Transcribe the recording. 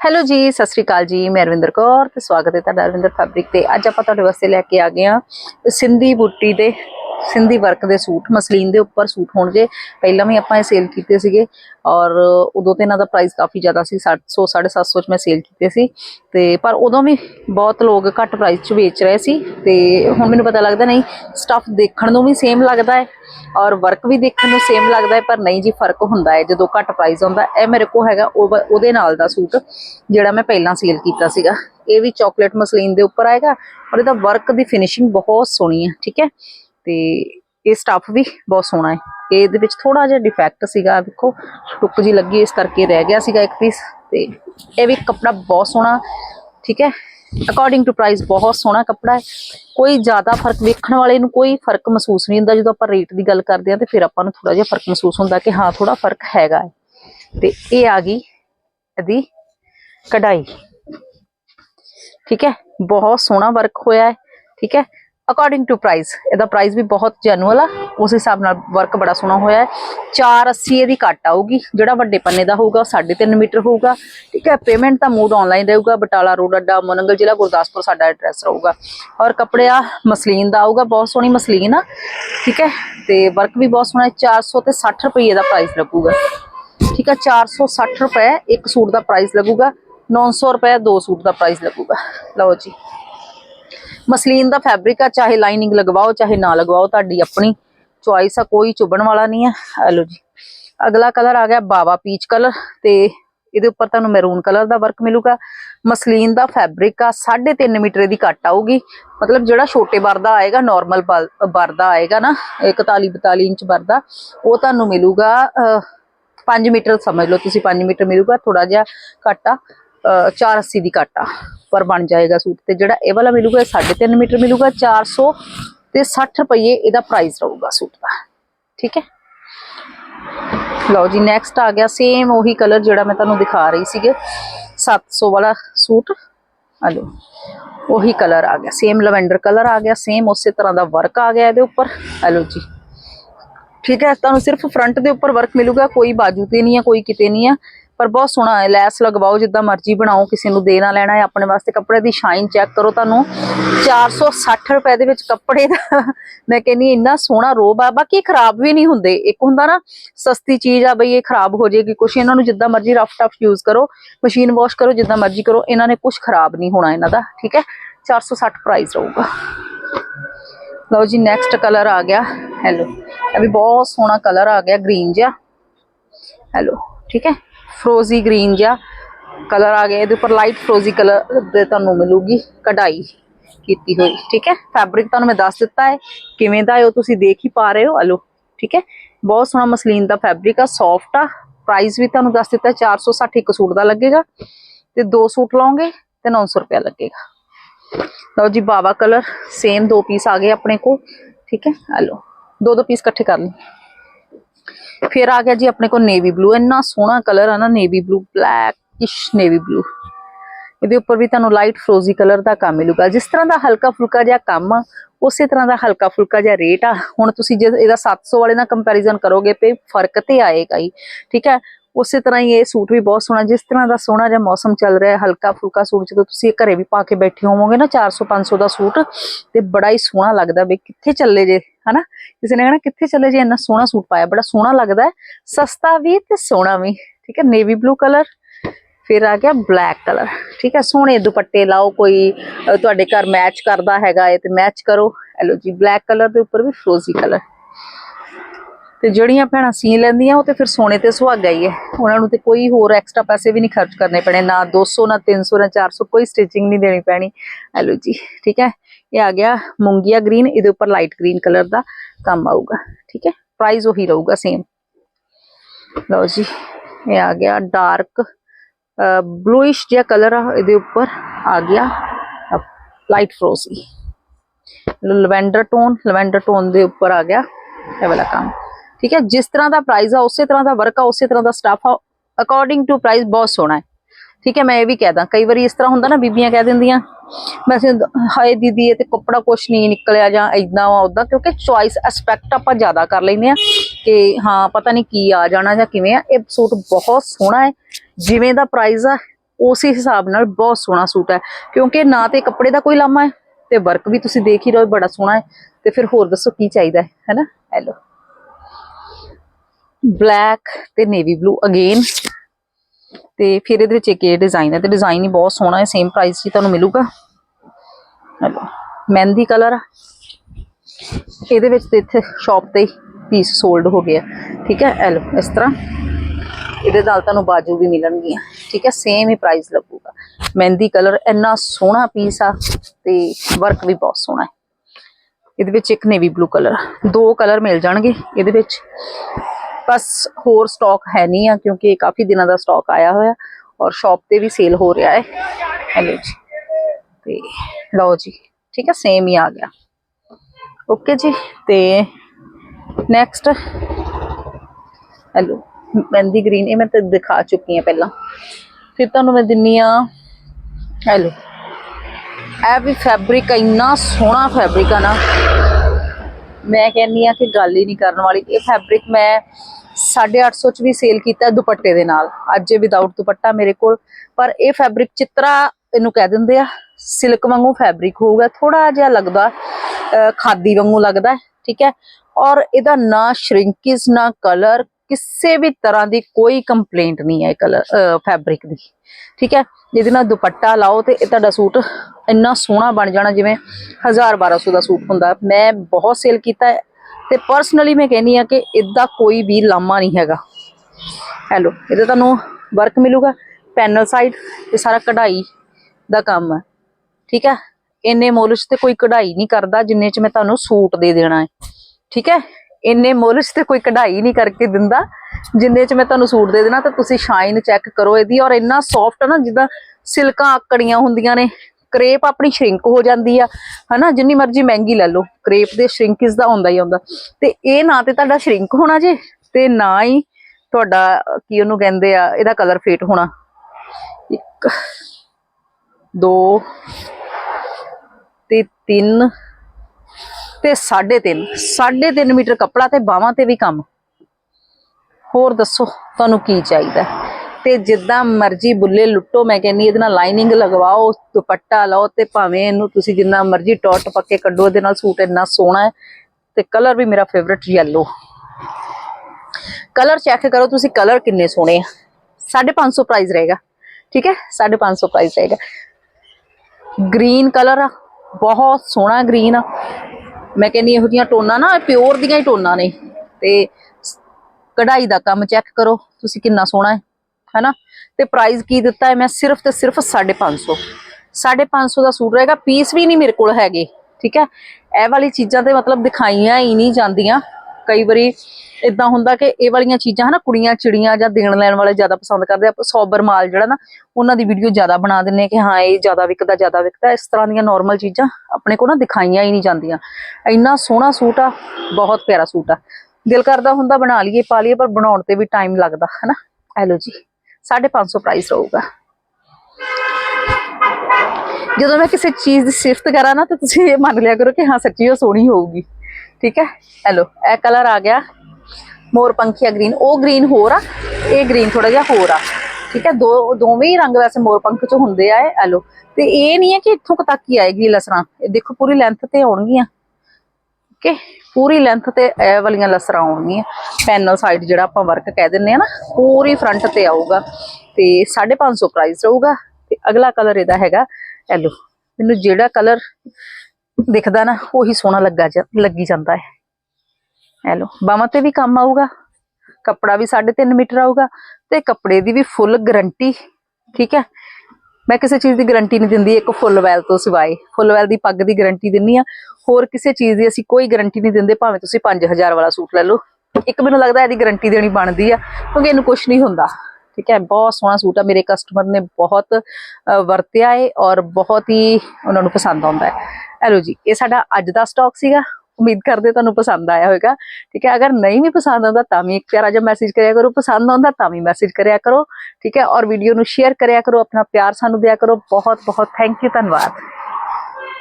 Hello ਜੀ, ਸਤਿ ਸ੍ਰੀ ਅਕਾਲ ਜੀ, ਮੈਂ ਅਰਵਿੰਦਰ ਕੌਰ ਤੇ ਸਵਾਗਤ ਹੈ ਤੁਹਾਡਾ ਅਰਵਿੰਦਰ ਫੈਬਰਿਕ ਤੇ। ਅੱਜ ਆਪਾਂ ਤੁਹਾਡੇ ਵਾਸਤੇ ਲੈ ਕੇ ਆ ਗਏ ਆ ਸਿੰਧੀ ਬੁੱਟੀ ਦੇ ਸਿੰਧੀ ਵਰਕ ਦੇ ਸੂਟ, ਮਸਲੀਨ ਦੇ ਉੱਪਰ ਸੂਟ ਹੋਣਗੇ। ਪਹਿਲਾਂ ਵੀ ਆਪਾਂ ਇਹ ਸੇਲ ਕੀਤੇ ਸੀਗੇ ਔਰ ਉਦੋਂ ਤੇ ਇਹਨਾਂ ਦਾ ਪ੍ਰਾਈਸ ਕਾਫੀ ਜ਼ਿਆਦਾ ਸੀ 700 750 ਚ ਮੈਂ ਸੇਲ ਕੀਤੇ ਸੀ। ਤੇ ਪਰ ਉਦੋਂ ਵੀ ਬਹੁਤ ਲੋਕ ਘੱਟ ਪ੍ਰਾਈਸ 'ਚ ਵੇਚ ਰਹੇ ਸੀ ਤੇ ਹੁਣ ਮੈਨੂੰ ਪਤਾ ਲੱਗਦਾ ਨਹੀਂ ਸਟੱਫ ਦੇਖਣ ਨੂੰ ਵੀ ਸੇਮ ਲੱਗਦਾ ਹੈ ਔਰ ਵਰਕ ਵੀ ਦੇਖਣ ਨੂੰ ਸੇਮ ਲੱਗਦਾ ਹੈ, ਪਰ ਨਹੀਂ ਜੀ ਫ਼ਰਕ ਹੁੰਦਾ ਹੈ। ਜਦੋਂ ਘੱਟ ਪ੍ਰਾਈਸ ਹੁੰਦਾ ਇਹ ਮੇਰੇ ਕੋਲ ਹੈਗਾ ਉਹਦੇ ਨਾਲ ਦਾ ਸੂਟ ਜਿਹੜਾ ਮੈਂ ਪਹਿਲਾਂ ਸੇਲ ਕੀਤਾ ਸੀਗਾ। ਇਹ ਵੀ ਚਾਕਲੇਟ ਮਸਲੀਨ ਦੇ ਉੱਪਰ ਆਏਗਾ ਔਰ ਇਹਦਾ ਵਰਕ ਦੀ ਫਿਨਿਸ਼ਿੰਗ ਬਹੁਤ ਸੋਹਣੀ ਹੈ, ਠੀਕ ਹੈ? ਤੇ ਇਹ ਸਟੱਫ ਵੀ ਬਹੁਤ ਸੋਹਣਾ ਹੈ। ਇਹਦੇ ਵਿੱਚ ਥੋੜਾ ਜਿਹਾ ਡਿਫੈਕਟ ਸੀਗਾ, ਵੇਖੋ ਟੁੱਕ ਜੀ ਲੱਗੀ, ਇਸ ਕਰਕੇ ਰਹਿ ਗਿਆ ਸੀਗਾ ਇੱਕ ਪੀਸ ਤੇ ਇਹ ਵੀ ਕੱਪੜਾ ਬਹੁਤ ਸੋਹਣਾ, ਠੀਕ ਹੈ? ਅਕੋਰਡਿੰਗ ਟੂ ਪ੍ਰਾਈਸ ਬਹੁਤ ਸੋਹਣਾ ਕੱਪੜਾ ਹੈ। ਕੋਈ ਜ਼ਿਆਦਾ ਫ਼ਰਕ ਵੇਖਣ ਵਾਲੇ ਨੂੰ ਕੋਈ ਫ਼ਰਕ ਮਹਿਸੂਸ ਨਹੀਂ ਹੁੰਦਾ। ਜਦੋਂ ਆਪਾਂ ਰੇਟ ਦੀ ਗੱਲ ਕਰਦੇ ਹਾਂ ਤੇ ਫਿਰ ਆਪਾਂ ਨੂੰ ਥੋੜਾ ਜਿਹਾ ਫ਼ਰਕ ਮਹਿਸੂਸ ਹੁੰਦਾ ਕਿ ਹਾਂ ਥੋੜਾ ਫ਼ਰਕ ਹੈਗਾ ਹੈ। ਤੇ ਇਹ ਆ ਗਈ ਇਹਦੀ ਕਢਾਈ। ਠੀਕ ਹੈ? ਬਹੁਤ ਸੋਹਣਾ ਵਰਕ ਹੋਇਆ ਹੈ। ਠੀਕ ਹੈ? ਅਕੋਰਡਿੰਗ ਟੂ ਪ੍ਰਾਈਸ ਇਹਦਾ ਪ੍ਰਾਈਸ ਵੀ ਬਹੁਤ ਜੈਨੂਅਲ ਆ, ਉਸ ਹਿਸਾਬ ਨਾਲ ਵਰਕ ਬੜਾ ਸੋਹਣਾ ਹੋਇਆ ਹੈ। 480 ਇਹਦੀ ਘੱਟ ਆਊਗੀ, ਜਿਹੜਾ ਵੱਡੇ ਪੰਨੇ ਦਾ ਹੋਊਗਾ, ਉਹ 3.5 ਮੀਟਰ ਹੋਊਗਾ। ਠੀਕ ਹੈ ਪੇਮੈਂਟ ਦਾ ਮੂਡ ਆਨਲਾਈਨ ਰਹੂਗਾ, ਬਟਾਲਾ ਰੋਡ ਅੱਡਾ, ਮੋਨੰਗਲ ਜ਼ਿਲ੍ਹਾ, ਗੁਰਦਾਸਪੁਰ ਸਾਡਾ ਐਡਰੈਸ ਰਹੂਗਾ। ਔਰ ਕੱਪੜੇ ਆ, ਮਸਲੀਨ ਦਾ ਆਊਗਾ, ਬਹੁਤ ਸੋਹਣੀ ਮਸਲੀਨ ਆ। ਠੀਕ ਹੈ, ਤੇ ਵਰਕ ਵੀ ਬਹੁਤ ਸੋਹਣਾ ਹੈ 400 ਤੇ 60 ਰੁਪਏ ਦਾ ਪ੍ਰਾਈਸ ਲੱਗੂਗਾ। ਠੀਕ ਹੈ 460 ਰੁਪਏ ਇੱਕ ਸੂਟ ਦਾ ਪ੍ਰਾਈਸ ਲੱਗੂਗਾ 900 ਰੁਪਏ ਦੋ ਸੂਟ ਦਾ ਪ੍ਰਾਈਸ ਲੱਗੂਗਾ। ਲਓ ਜੀ ਮਸਲੀਨ ਦਾ ਫੈਬਰਿਕ ਆ, ਚਾਹੇ ਲਾਈਨਿੰਗ ਲਗਵਾਓ, ਚਾਹੇ ਨਾ ਲਗਵਾਓ, ਤੁਹਾਡੀ ਆਪਣੀ ਚੁਆਇਸ ਆ, ਕੋਈ ਚੁਭਣ ਵਾਲਾ ਨਹੀਂ ਆ। ਆ ਜੀ। ਅਗਲਾ ਕਲਰ ਆ ਗਿਆ ਬਾਵਾ ਪੀਚ ਕਲਰ ਤੇ ਇਹਦੇ ਉੱਪਰ ਤੁਹਾਨੂੰ ਮੈਰੂਨ ਕਲਰ ਦਾ ਵਰਕ ਮਿਲੂਗਾ। ਮਸਲੀਨ ਦਾ ਫੈਬਰਿਕ ਆ 3.5 ਮੀਟਰ ਦੀ ਕੱਟ ਆਊਗੀ। ਮਤਲਬ ਜਿਹੜਾ ਛੋਟੇ ਵਰਦਾ ਆਏਗਾ ਨਾਰਮਲ ਵਰਦਾ ਆਏਗਾ ਨਾ 41 42 ਇੰਚ ਵਰਦਾ, ਉਹ ਤੁਹਾਨੂੰ ਮਿਲੂਗਾ 5 ਮੀਟਰ ਸਮਝ ਲਓ ਤੁਸੀਂ 5 ਮੀਟਰ ਮਿਲੂਗਾ ਥੋੜਾ ਜਿਹਾ ਘੱਟ ਆ। 480 ਦੀ ਕੱਟ ਆ, ਪਰ ਬਣ ਜਾਏਗਾ ਸੂਟ ਤੇ ਜਿਹੜਾ ਇਹ ਵਾਲਾ ਮਿਲੂਗਾ 3.5 ਮੀਟਰ ਮਿਲੂਗਾ 400 ਤੇ 60 ਰੁਪਏ ਇਹਦਾ ਪ੍ਰਾਈਸ ਰਹੂਗਾ ਸੂਟ ਦਾ, ਠੀਕ ਹੈ? ਲਓ ਜੀ ਨੈਕਸਟ ਆ ਗਿਆ ਸੇਮ ਉਹੀ ਕਲਰ ਜਿਹੜਾ ਮੈਂ ਤੁਹਾਨੂੰ ਦਿਖਾ ਰਹੀ ਸੀਗੇ 700 ਵਾਲਾ ਸੂਟ, ਆ ਲਓ, ਉਹੀ ਕਲਰ ਆ ਗਿਆ ਸੇਮ ਲਵੈਂਡਰ ਕਲਰ ਆ ਗਿਆ ਸੇਮ ਉਸੇ ਤਰ੍ਹਾਂ ਦਾ ਵਰਕ ਆ ਗਿਆ ਇਹਦੇ ਉੱਪਰ, ਆ ਲਓ ਜੀ, ਠੀਕ ਹੈ? ਤੁਹਾਨੂੰ ਸਿਰਫ ਫਰੰਟ ਦੇ ਉੱਪਰ ਵਰਕ ਮਿਲੂਗਾ, ਕੋਈ ਬਾਜੂ ਤੇ ਨਹੀਂ ਹੈ ਕੋਈ ਕਿਤੇ ਨਹੀਂ ਹੈ ਪਰ ਬਹੁਤ ਸੋਹਣਾ ਹੈ, ਲੈਸ ਲਗਵਾਓ ਜਿੱਦਾਂ ਮਰਜ਼ੀ ਬਣਾਓ, ਕਿਸੇ ਨੂੰ ਦੇ ਨਾ ਲੈਣਾ ਹੈ, ਆਪਣੇ ਵਾਸਤੇ ਕੱਪੜੇ ਦੀ ਸ਼ਾਈਨ ਚੈੱਕ ਕਰੋ ਤੁਹਾਨੂੰ। 460 ਰੁਪਏ ਦੇ ਵਿੱਚ ਕੱਪੜੇ ਦਾ ਮੈਂ ਕਹਿੰਨੀ ਇੰਨਾ ਸੋਹਣਾ ਰੋਬ ਆ, ਬਾਕੀ ਖਰਾਬ ਵੀ ਨਹੀਂ ਹੁੰਦੇ। ਇੱਕ ਹੁੰਦਾ ਨਾ, ਸਸਤੀ ਚੀਜ਼ ਆ ਬਈ, ਇਹ ਖਰਾਬ ਹੋ ਜਾਏਗੀ, ਕੁਛ ਇਹਨਾਂ ਨੂੰ ਜਿੱਦਾਂ ਮਰਜ਼ੀ ਰਫ ਟਫ ਯੂਜ਼ ਕਰੋ ਮਸ਼ੀਨ ਵਾਸ਼ ਕਰੋ, ਜਿੱਦਾਂ ਮਰਜ਼ੀ ਕਰੋ, ਇਹਨਾਂ ਨੇ ਕੁਝ ਖਰਾਬ ਨਹੀਂ ਹੋਣਾ ਇਹਨਾਂ ਦਾ, ਠੀਕ ਹੈ? 460 ਪ੍ਰਾਈਸ ਰਹੂਗਾ। ਲਓ ਜੀ ਨੈਕਸਟ ਕਲਰ ਆ ਗਿਆ ਹੈਲੋ ਇਹ ਵੀ ਬਹੁਤ ਸੋਹਣਾ ਕਲਰ ਆ ਗਿਆ ਗ੍ਰੀਨ ਜਿਹਾ। ਹੈਲੋ ਠੀਕ ਹੈ? ਫਰੋਜ਼ੀ ਗ੍ਰੀਨ ਜਿਹਾ ਕਲਰ ਆ ਗਿਆ, ਇਹਦੇ ਉੱਪਰ ਲਾਈਟ ਫਰੋਜ਼ੀ ਕਲਰ ਦੇ ਤੁਹਾਨੂੰ ਮਿਲੂਗੀ, ਕਢਾਈ ਕੀਤੀ ਹੋਈ, ਠੀਕ ਹੈ? ਫੈਬਰਿਕ ਤੁਹਾਨੂੰ ਮੈਂ ਦੱਸ ਦਿੱਤਾ ਹੈ, ਕਿਵੇਂ ਦਾ ਹੈ ਉਹ ਤੁਸੀਂ ਦੇਖ ਹੀ ਪਾ ਰਹੇ ਹੋ, ਹਲੋ, ਠੀਕ ਹੈ? ਬਹੁਤ ਸੋਹਣਾ ਮਸਲੀਨ ਦਾ ਫੈਬਰਿਕ ਆ ਸੌਫਟ ਆ ਪ੍ਰਾਈਸ ਵੀ ਤੁਹਾਨੂੰ ਦੱਸ ਦਿੱਤਾ 460 ਇੱਕ ਸੂਟ ਦਾ ਲੱਗੇਗਾ, ਤੇ ਦੋ ਸੂਟ ਲਓਗੇ ਤੇ 900 ਰੁਪਏ ਲੱਗੇਗਾ। ਲਓ ਜੀ, ਬਾਵਾ ਕਲਰ ਸੇਮ ਦੋ ਪੀਸ ਆ ਗਏ ਆਪਣੇ ਕੋਲ, ਠੀਕ ਹੈ? ਹਲੋ ਦੋ ਦੋ ਪੀਸ ਇਕੱਠੇ ਕਰ ਲਈ ਫਿਰ ਆ ਗਿਆ ਜੀ ਆਪਣੇ ਕੋਲ ਨੇਵੀ ਬਲੂ ਇੰਨਾ ਸੋਹਣਾ ਕਲਰ ਆ ਨਾ navy blue blackish navy blue ਇਹਦੇ ਉੱਪਰ ਵੀ ਤੁਹਾਨੂੰ ਲਾਈਟ ਫਰੋਜ਼ੀ ਕਲਰ ਦਾ ਕੰਮ ਮਿਲੂਗਾ। ਜਿਸ ਤਰ੍ਹਾਂ ਦਾ ਹਲਕਾ ਫੁਲਕਾ ਜਿਹਾ ਕੰਮ ਆ, ਉਸੇ ਤਰ੍ਹਾਂ ਦਾ ਹਲਕਾ ਫੁਲਕਾ ਜਿਹਾ ਰੇਟ ਆ। ਹੁਣ ਤੁਸੀਂ ਜੇ ਇਹਦਾ 700 ਵਾਲੇ ਨਾਲ ਕੰਪੈਰੀਜ਼ਨ ਕਰੋਗੇ ਤੇ ਫ਼ਰਕ ਤੇ ਆਏਗਾ ਹੀ, ਠੀਕ ਹੈ? ਉਸੇ ਤਰ੍ਹਾਂ ਹੀ ਇਹ ਸੂਟ ਵੀ ਬਹੁਤ ਸੋਹਣਾ, ਜਿਸ ਤਰ੍ਹਾਂ ਦਾ ਸੋਹਣਾ ਜਿਹਾ ਮੌਸਮ ਚੱਲ ਰਿਹਾ ਹੈ ਹਲਕਾ ਫੁਲਕਾ ਸੂਟ, ਜਦੋਂ ਤੁਸੀਂ ਇਹ ਘਰੇ ਵੀ ਪਾ ਕੇ ਬੈਠੇ ਹੋਵੋਗੇ ਨਾ 400 500 ਦਾ ਸੂਟ, ਤੇ ਬੜਾ ਹੀ ਸੋਹਣਾ ਲੱਗਦਾ ਵੀ, ਕਿੱਥੇ ਚੱਲੇ ਜੇ? ਹਨਾ? ਕਿਸੇ ਨੇ ਕਹਿਣਾ, ਕਿੱਥੇ ਚਲੇ ਜੇ? ਇੰਨਾ ਸੋਹਣਾ ਸੂਟ ਪਾਇਆ। ਬੜਾ ਸੋਹਣਾ ਲੱਗਦਾ ਹੈ। ਸਸਤਾ ਵੀ ਤੇ ਸੋਹਣਾ ਵੀ। ਠੀਕ ਹੈ? ਨੇਵੀ ਬਲੂ ਕਲਰ ਫਿਰ ਆ ਗਿਆ ਬਲੈਕ ਕਲਰ ਠੀਕ ਹੈ? ਸੋਹਣੇ ਦੁਪੱਟੇ ਲਾਓ ਕੋਈ। ਤੁਹਾਡੇ ਘਰ ਮੈਚ ਕਰਦਾ ਹੈਗਾ ਇਹ ਤੇ ਮੈਚ ਕਰੋ। ਹੈਲੋ ਜੀ ਬਲੈਕ ਕਲਰ ਦੇ ਉੱਪਰ ਵੀ ਫਰੋਜ਼ੀ ਕਲਰ ਤੇ ਜਿਹੜੀਆਂ ਭੈਣਾਂ ਸੀ ਲੈਂਦੀਆਂ, ਉਹ ਤੇ ਫਿਰ ਸੋਨੇ ਤੇ ਸੁਹਾਗਾ ਹੀ ਹੈ। ਉਹਨਾਂ ਨੂੰ ਤੇ ਕੋਈ ਹੋਰ ਐਕਸਟਰਾ ਪੈਸੇ ਵੀ ਨਹੀਂ ਖਰਚ ਕਰਨੇ ਪੈਣੇ, ਨਾ 200 ਨਾ 300 ਨਾ 400 ਕੋਈ ਸਟਿਚਿੰਗ ਨਹੀਂ ਦੇਣੀ ਪੈਣੀ। ਹੈਲੋ ਜੀ, ਠੀਕ ਹੈ? ਇਹ ਆ ਗਿਆ ਮੁੰਗੀਆ ਗ੍ਰੀਨ ਇਹਦੇ ਉੱਪਰ ਲਾਈਟ ਗ੍ਰੀਨ ਕਲਰ ਦਾ ਕੰਮ ਆਊਗਾ, ਠੀਕ ਹੈ? ਪ੍ਰਾਈਸ ਉਹੀ ਰਹੂਗਾ ਸੇਮ ਲਓ ਜੀ, ਇਹ ਆ ਗਿਆ ਡਾਰਕ ਬਲੂਇਸ਼ ਜਿਹਾ ਕਲਰ ਆ ਇਹਦੇ ਉੱਪਰ, ਆ ਗਿਆ ਲਾਈਟ ਫਰੋਜ਼ੀ ਲਵੈਂਡਰ ਟੋਨ ਲਵੈਂਡਰ ਟੋਨ ਦੇ ਉੱਪਰ ਆ ਗਿਆ ਇਹ ਵਾਲਾ ਕੰਮ। ਠੀਕ ਹੈ, ਜਿਸ ਤਰ੍ਹਾਂ ਦਾ ਪ੍ਰਾਈਸ ਆ, ਉਸੇ ਤਰ੍ਹਾਂ ਦਾ ਵਰਕ ਆ, ਉਸੇ ਤਰ੍ਹਾਂ ਦਾ ਸਟਾਫ ਆ ਅਕੋਰਡਿੰਗ ਟੂ ਪ੍ਰਾਈਸ ਬਹੁਤ ਸੋਹਣਾ ਹੈ। ਠੀਕ ਹੈ, ਮੈਂ ਇਹ ਵੀ ਕਹਿ ਦਾਂ, ਕਈ ਵਾਰੀ ਇਸ ਤਰ੍ਹਾਂ ਹੁੰਦਾ ਨਾ, ਬੀਬੀਆਂ ਕਹਿ ਦਿੰਦੀਆਂ ਵੈਸੇ ਹਾਏ ਦੀਦੀ, ਇਹ ਤੇ ਕੱਪੜਾ ਕੁਛ ਨਹੀਂ ਨਿਕਲਿਆ ਜਾਂ ਇਦਾਂ ਵਾ ਉਦਾਂ ਕਿਉਂਕਿ ਚੁਆਇਸ ਐਸਪੈਕਟ ਆਪਾਂ ਜ਼ਿਆਦਾ ਕਰ ਲੈਂਦੇ ਆ ਕਿ ਹਾਂ, ਪਤਾ ਨਹੀਂ ਕੀ ਆ ਜਾਣਾ ਜਾਂ ਕਿਵੇਂ ਆ, ਇਹ ਸੂਟ ਬਹੁਤ ਸੋਹਣਾ ਹੈ, ਜਿਵੇਂ ਦਾ ਪ੍ਰਾਈਸ ਆ, ਉਸੇ ਹਿਸਾਬ ਨਾਲ ਬਹੁਤ ਸੋਹਣਾ ਸੂਟ ਹੈ। ਕਿਉਂਕਿ ਨਾ ਤੇ ਕੱਪੜੇ ਦਾ ਕੋਈ ਲਾਮਾ ਹੈ, ਤੇ ਵਰਕ ਵੀ ਤੁਸੀਂ ਦੇਖ ਹੀ ਰਹੋ ਬੜਾ ਸੋਹਣਾ ਹੈ, ਤੇ ਫਿਰ ਹੋਰ ਦੱਸੋ ਕੀ ਚਾਹੀਦਾ ਹੈ ਹੈਨਾ ਹੈਲੋ ਬਲੈਕ ਤੇ ਨੇਵੀ ਬਲੂ ਅਗੇਨ ਤੇ ਫਿਰ ਇਹਦੇ ਵਿੱਚ ਇੱਕ ਇਹ ਡਿਜ਼ਾਈਨ ਹੈ ਤੇ ਡਿਜ਼ਾਈਨ ਹੀ ਬਹੁਤ ਸੋਹਣਾ ਹੈ ਸੇਮ ਪ੍ਰਾਈਸ 'ਚ ਤੁਹਾਨੂੰ ਮਿਲੂਗਾ। ਮਹਿੰਦੀ ਕਲਰ ਇਹਦੇ ਵਿੱਚ ਤੇ ਇੱਥੇ ਸ਼ਾਪ ਤੇ ਪੀਸ ਸੋਲਡ ਹੋ ਗਿਆ ਠੀਕ ਹੈ ਐ ਇਸ ਤਰ੍ਹਾਂ। ਇਹਦੇ ਨਾਲ ਤੁਹਾਨੂੰ ਬਾਜੂ ਵੀ ਮਿਲਣਗੀਆਂ। ਠੀਕ ਹੈ ਸੇਮ ਹੀ ਪ੍ਰਾਈਸ ਲੱਗੂਗਾ। ਮਹਿੰਦੀ ਕਲਰ ਇੰਨਾ ਸੋਹਣਾ ਪੀਸ ਆ ਤੇ ਵਰਕ ਵੀ ਬਹੁਤ ਸੋਹਣਾ ਹੈ। ਇਹਦੇ ਵਿੱਚ ਇੱਕ ਨੇਵੀ ਬਲੂ ਕਲਰ ਦੋ ਕਲਰ ਮਿਲ ਜਾਣਗੇ ਇਹਦੇ ਵਿੱਚ। ਬਸ ਹੋਰ ਸਟਾਕ ਹੈ ਨਹੀਂ ਆ ਕਿਉਂਕਿ ਇਹ ਕਾਫੀ ਦਿਨਾਂ ਦਾ ਸਟਾਕ ਆਇਆ ਹੋਇਆ ਔਰ ਸ਼ਾਪ ਤੇ ਵੀ ਸੇਲ ਹੋ ਰਿਹਾ ਹੈ ਹੈਲੋ ਜੀ ਤੇ ਲਓ ਜੀ ਠੀਕ ਹੈ ਸੇਮ ਹੀ ਆ ਗਿਆ ਓਕੇ ਜੀ ਤੇ ਨੈਕਸਟ ਹੈਲੋ ਮਹਿੰਦੀ ਗ੍ਰੀਨ ਇਹ ਮੈਂ ਤਾਂ ਦਿਖਾ ਚੁੱਕੀ ਹਾਂ ਪਹਿਲਾਂ ਫਿਰ ਤੁਹਾਨੂੰ ਮੈਂ ਦਿੰਨੀ ਆ ਹੈਲੋ ਇਹ ਵੀ ਫੈਬਰਿਕ ਇੰਨਾ ਸੋਹਣਾ ਫੈਬਰਿਕ ਆ ਨਾ ਮੈਂ ਕਹਿੰਨੀ ਆ ਕਿ ਗੱਲ ਹੀ ਨਹੀਂ ਕਰਨ ਵਾਲੀ। ਇਹ ਫੈਬਰਿਕ ਮੈਂ 850 ਚ ਵੀ ਸੇਲ ਕੀਤਾ ਦੁਪੱਟੇ ਦੇ ਨਾਲ। ਅੱਜ ਇਹ ਵਿਦਆਊਟ ਦੁਪੱਟਾ ਮੇਰੇ ਕੋਲ। ਪਰ ਇਹ ਫੈਬਰਿਕ ਚਿੱਤਰਾ ਇਹਨੂੰ ਕਹਿ ਦਿੰਦੇ ਆ ਸਿਲਕ ਵਾਂਗੂ ਫੈਬਰਿਕ ਹੋਊਗਾ। ਥੋੜਾ ਜਿਹਾ ਲੱਗਦਾ ਖਾਦੀ ਵਾਂਗੂ ਲੱਗਦਾ ਠੀਕ ਹੈ? ਔਰ ਇਹਦਾ ਨਾ ਸ਼੍ਰਿੰਕਿਸ ਨਾ ਕਲਰ ਕਿਸੇ ਵੀ ਤਰ੍ਹਾਂ ਦੀ ਕੋਈ ਕੰਪਲੇਂਟ ਨਹੀਂ ਹੈ ਕਲਰ ਫੈਬਰਿਕ ਦੀ। ਠੀਕ ਹੈ? ਜਿਹਦੇ ਨਾਲ ਦੁਪੱਟਾ ਲਾਓ ਤੇ ਇਹ ਤੁਹਾਡਾ ਸੂਟ ਇੰਨਾ ਸੋਹਣਾ ਬਣ ਜਾਣਾ ਜਿਵੇਂ 1000 1200 ਦਾ ਸੂਟ ਹੁੰਦਾ। ਮੈਂ ਬਹੁਤ ਸੇਲ ਕੀਤਾ ਹੈ ਤੇ ਪਰਸਨਲੀ ਮੈਂ ਕਹਿੰਨੀ ਆ ਕਿ ਇਦਾਂ ਕੋਈ ਵੀ ਲਾਮਾ ਨਹੀਂ ਹੈਗਾ। ਹੈਲੋ ਇਹਦੇ ਤੁਹਾਨੂੰ ਵਰਕ ਮਿਲੂਗਾ ਪੈਨਲ ਸਾਈਡ ਤੇ ਸਾਰਾ ਕਢਾਈ ਦਾ ਕੰਮ ਹੈ। ਠੀਕ ਹੈ? ਇੰਨੇ ਮੁੱਲ 'ਚ ਤੇ ਕੋਈ ਕਢਾਈ ਨਹੀਂ ਕਰਦਾ ਜਿੰਨੇ 'ਚ ਮੈਂ ਤੁਹਾਨੂੰ ਸੂਟ ਦੇ ਦੇਣਾ ਹੈ। ਠੀਕ ਹੈ? ਇੰਨੇ ਮੁੱਲ 'ਚ ਤੇ ਕੋਈ ਕਢਾਈ ਨਹੀਂ ਕਰਕੇ ਦਿੰਦਾ ਜਿੰਨੇ 'ਚ ਮੈਂ ਤੁਹਾਨੂੰ ਸੂਟ ਦੇ ਦੇਣਾ, ਤਾਂ ਤੁਸੀਂ ਸ਼ਾਈਨ ਚੈੱਕ ਕਰੋ ਇਹਦੀ। ਔਰ ਇੰਨਾ ਸੌਫਟ ਹੈ ਨਾ, ਜਿੱਦਾਂ ਸਿਲਕਾਂ ਆਕੜੀਆਂ ਹੁੰਦੀਆਂ ਨੇ ਕਰੇਪ ਆਪਣੀ ਸ਼ਰਿੰਕ ਹੋ ਜਾਂਦੀ ਆ, ਹਨਾ? ਜਿੰਨੀ ਮਰਜ਼ੀ ਮਹਿੰਗੀ ਲੈ ਲਓ, ਕਰੇਪ ਦੇ ਸ਼ਰਿੰਕ ਦਾ ਹੁੰਦਾ ਹੀ ਹੁੰਦਾ। ਤੇ ਇਹ ਨਾ ਤੇ ਤੁਹਾਡਾ ਸ਼ਰਿੰਕ ਹੋਣਾ ਜੇ, ਤੇ ਨਾ ਹੀ ਤੁਹਾਡਾ, ਕੀ ਉਹਨੂੰ ਕਹਿੰਦੇ ਆ, ਇਹਦਾ ਕਲਰ ਫੇਟ ਹੋਣਾ। ਇੱਕ, ਦੋ, ਤੇ ਤਿੰਨ, ਤੇ 3.5 3.5 ਮੀਟਰ ਕੱਪੜਾ ਤੇ ਬਾਹਾਂ ਤੇ ਵੀ ਕੰਮ। ਹੋਰ ਦੱਸੋ, ਤੁਹਾਨੂੰ ਕੀ ਚਾਹੀਦਾ? ਤੇ ਜਿੱਦਾਂ ਮਰਜ਼ੀ ਬੁੱਲੇ ਲੁੱਟੋ, ਮੈਂ ਕਹਿੰਨੀ ਇਹਦੇ ਨਾਲ ਲਾਈਨਿੰਗ ਲਗਵਾਓ, ਦੁਪੱਟਾ ਲਾਓ ਤੇ ਭਾਵੇਂ ਇਹਨੂੰ ਤੁਸੀਂ ਜਿੰਨਾ ਮਰਜ਼ੀ ਟੌਟ ਪੱਕੇ ਕੱਢੋ, ਇਹਦੇ ਨਾਲ ਸੂਟ ਇੰਨਾ ਸੋਹਣਾ ਹੈ ਤੇ ਕਲਰ ਵੀ ਮੇਰਾ ਫੇਵਰਿਟ ਯੈਲੋ ਕਲਰ ਚੈੱਕ ਕਰੋ ਤੁਸੀਂ ਕਲਰ ਕਿੰਨੇ ਸੋਹਣੇ ਆ। 550 ਪ੍ਰਾਈਸ ਰਹੇਗਾ, ਠੀਕ ਹੈ? 550 ਪ੍ਰਾਈਸ ਰਹੇਗਾ। ਗ੍ਰੀਨ ਕਲਰ ਆ, ਬਹੁਤ ਸੋਹਣਾ ਗ੍ਰੀਨ ਆ। ਮੈਂ ਕਹਿੰਨੀ ਇਹੋ ਜਿਹੀਆਂ ਟੋਨਾਂ ਨਾ ਪਿਓਰ ਦੀਆਂ ਹੀ ਟੋਨਾਂ ਨੇ। ਤੇ ਕਢਾਈ ਦਾ ਕੰਮ ਚੈੱਕ ਕਰੋ, ਤੁਸੀਂ ਕਿੰਨਾ ਸੋਹਣਾ ਹੈ। ਹੈਨਾ? ਤੇ ਪ੍ਰਾਈਸ ਕੀ ਦਿੱਤਾ ਹੈ? ਮੈਂ ਸਿਰਫ ਤੇ ਸਿਰਫ 550 550 ਦਾ ਸੂਟ ਰਹੇਗਾ। ਪੀਸ ਵੀ ਨਹੀਂ ਮੇਰੇ ਕੋਲ ਹੈਗੇ, ਠੀਕ ਹੈ? ਇਹ ਵਾਲੀ ਚੀਜ਼ਾਂ ਤੇ ਮਤਲਬ ਦਿਖਾਈਆਂ ਹੀ ਨਹੀਂ ਜਾਂਦੀਆਂ। ਕਈ ਵਾਰੀ ਇਦਾਂ ਹੁੰਦਾ ਕਿ ਇਹ ਵਾਲੀਆਂ ਚੀਜ਼ਾਂ ਹਨਾ, ਕੁੜੀਆਂ ਚਿੜੀਆਂ ਜਾਂ ਦੇਣ ਲੈਣ ਵਾਲੇ ਜ਼ਿਆਦਾ ਪਸੰਦ ਕਰਦੇ ਆ। ਸੋਬਰ ਮਾਲ ਜਿਹੜਾ ਨਾ, ਉਹਨਾਂ ਦੀ ਵੀਡੀਓ ਜ਼ਿਆਦਾ ਬਣਾ ਦਿੰਨੇ ਕਿ ਹਾਂ, ਇਹ ਜ਼ਿਆਦਾ ਵਿਕਦਾ ਜ਼ਿਆਦਾ ਵਿਕਦਾ। ਇਸ ਤਰ੍ਹਾਂ ਦੀਆਂ ਨਾਰਮਲ ਚੀਜ਼ਾਂ ਆਪਣੇ ਕੋਲ ਨਾ ਦਿਖਾਈਆਂ ਹੀ ਨਹੀਂ ਜਾਂਦੀਆਂ। ਇੰਨਾ ਸੋਹਣਾ ਸੂਟ ਆ, ਬਹੁਤ ਪਿਆਰਾ ਸੂਟ ਆ। ਦਿਲ ਕਰਦਾ ਹੁੰਦਾ ਬਣਾ ਲਈਏ, ਪਾ ਲਈਏ, ਪਰ ਬਣਾਉਣ ਤੇ ਵੀ ਟਾਈਮ ਲੱਗਦਾ, ਹਨਾ? ਹੈਲੋ ਜੀ। 550 ਪ੍ਰਾਈਸ ਰਹੂਗਾ। ਜਦੋਂ ਮੈਂ ਕਿਸੇ ਚੀਜ਼ ਦੀ ਸਿਫਤ ਕਰਾਂ ਨਾ, ਤਾਂ ਤੁਸੀਂ ਇਹ ਮੰਨ ਲਿਆ ਕਰੋ ਕਿ ਹਾਂ, ਸੱਚੀ ਉਹ ਸੋਹਣੀ ਹੋਊਗੀ। ਠੀਕ ਹੈ? ਹੈਲੋ, ਇਹ ਕਲਰ ਆ ਗਿਆ। ਮੋਰ ਪੰਖੀਆ ਗ੍ਰੀਨ ਉਹ ਗ੍ਰੀਨ ਹੋਰ ਆ, ਇਹ ਗ੍ਰੀਨ ਥੋੜਾ ਜਿਹਾ ਹੋਰ ਆ। ਠੀਕ ਹੈ? ਦੋ, ਦੋਵੇਂ ਹੀ ਰੰਗ ਵੈਸੇ ਮੋਰ ਪੰਖ ਚ ਹੁੰਦੇ ਆ ਇਹ। ਹੈਲੋ, ਤੇ ਇਹ ਨਹੀਂ ਹੈ ਕਿ ਇੱਥੋਂ ਤੱਕ ਹੀ ਆਏਗੀ ਲਸਣਾ ਇਹ ਦੇਖੋ, ਪੂਰੀ ਲੈਂਥ ਤੇ ਆਉਣਗੀਆਂ। ਓਕੇ ਪੂਰੀ ਲੈਂਥ ਤੇ ਇਹ ਵਾਲੀਆਂ ਲਸਰਾਂ ਆਉਣਗੀਆਂ। ਪੈਨਲ ਸਾਈਡ ਜਿਹੜਾ ਆਪਾਂ ਵਰਕ ਕਹਿ ਦਿੰਨੇ ਆ ਨਾ, ਪੂਰੀ ਫਰੰਟ ਤੇ ਆਊਗਾ। ਤੇ 550 ਪ੍ਰਾਈਸ ਰਹੂਗਾ। ਤੇ ਅਗਲਾ ਕਲਰ ਇਹਦਾ ਹੈਗਾ ਐਲੋ ਮੈਨੂੰ ਜਿਹੜਾ ਕਲਰ ਦਿਖਦਾ ਨਾ, ਉਹੀ ਸੋਹਣਾ ਲੱਗਾ ਲੱਗੀ ਜਾਂਦਾ ਹੈ। ਐਲੋ ਬਾਹਾਂ ਤੇ ਵੀ ਕੰਮ ਆਊਗਾ। ਕੱਪੜਾ ਵੀ 3.5 ਮੀਟਰ ਆਊਗਾ। ਤੇ ਕੱਪੜੇ ਦੀ ਵੀ ਫੁੱਲ ਗਰੰਟੀ ਠੀਕ ਹੈ? ਮੈਂ ਕਿਸੇ ਚੀਜ਼ ਦੀ ਗਾਰੰਟੀ ਨਹੀਂ ਦਿੰਦੀ, ਇੱਕ ਫੁੱਲ ਵੈਲ ਤੋਂ ਸਿਵਾਏ। ਫੁੱਲ ਵੈਲ ਦੀ ਪੱਗ ਦੀ ਗਾਰੰਟੀ ਦਿੰਨੀ ਆ ਹੋਰ ਕਿਸੇ ਚੀਜ਼ ਦੀ ਅਸੀਂ ਕੋਈ ਗਾਰੰਟੀ ਨਹੀਂ ਦਿੰਦੇ, ਭਾਵੇਂ ਤੁਸੀਂ 5000 ਵਾਲਾ ਸੂਟ ਲੈ ਲਓ। ਇੱਕ ਮੈਨੂੰ ਲੱਗਦਾ ਇਹਦੀ ਗਾਰੰਟੀ ਦੇਣੀ ਬਣਦੀ ਆ, ਕਿਉਂਕਿ ਇਹਨੂੰ ਕੁਝ ਨਹੀਂ ਹੁੰਦਾ। ਠੀਕ ਹੈ, ਬਹੁਤ ਸੋਹਣਾ ਸੂਟ ਆ, ਮੇਰੇ ਕਸਟਮਰ ਨੇ ਬਹੁਤ ਵਰਤਿਆ ਹੈ ਔਰ ਬਹੁਤ ਹੀ ਉਹਨਾਂ ਨੂੰ ਪਸੰਦ ਆਉਂਦਾ ਹੈ। ਹੈਲੋ ਜੀ, ਇਹ ਸਾਡਾ ਅੱਜ ਦਾ ਸਟਾਕ ਸੀਗਾ। ਉਮੀਦ ਕਰਦੇ ਤੁਹਾਨੂੰ ਪਸੰਦ ਆਇਆ ਹੋਵੇਗਾ। ਠੀਕ ਹੈ, ਅਗਰ ਨਹੀਂ ਵੀ ਪਸੰਦ ਆਉਂਦਾ ਤਾਂ ਵੀ ਇੱਕ ਪਿਆਰਾ ਜਿਹਾ ਮੈਸੇਜ ਕਰਿਆ ਕਰੋ, ਪਸੰਦ ਆਉਂਦਾ ਤਾਂ ਵੀ ਮੈਸੇਜ ਕਰਿਆ ਕਰੋ। ਠੀਕ ਹੈ, ਔਰ ਵੀਡੀਓ ਨੂੰ ਸ਼ੇਅਰ ਕਰਿਆ ਕਰੋ, ਆਪਣਾ ਪਿਆਰ ਸਾਨੂੰ ਦਿਆ ਕਰੋ। ਬਹੁਤ ਬਹੁਤ ਥੈਂਕ ਯੂ ਧੰਨਵਾਦ।